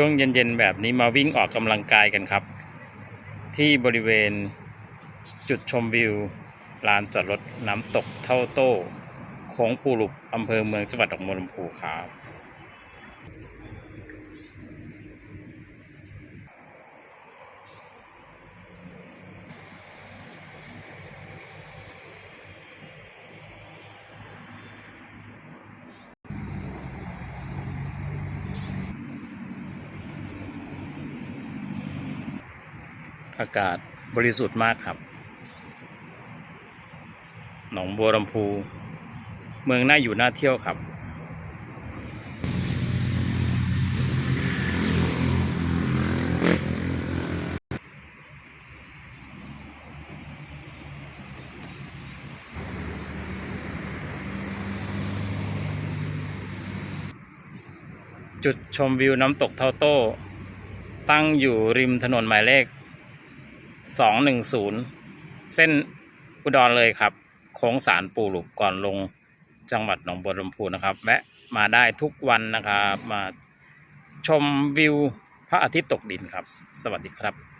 ช่วงเย็นๆแบบนี้มาวิ่งออกกำลังกายกันครับ ที่บริเวณจุดชมวิวลานจอดรถน้ำตกเท่าโต้โค้งปูหลุบอำเภอเมืองจังหวัดหนองบัวลำพูครับ อากาศบริสุทธิ์มากครับ หนองบัวลำพู เมืองน่าอยู่น่าเที่ยวครับ จุดชมวิวน้ำตกเท่าโต้ ตั้งอยู่ริมถนนหมายเลข สองหนึ่งศูนย์เส้นอุดรเลยครับ โค้งสารปูหลุบก่อนลงจังหวัดหนองบัวลำพูนะครับแวะมาได้ทุกวันนะครับ มาชมวิวพระอาทิตย์ตกดินครับ สวัสดีครับ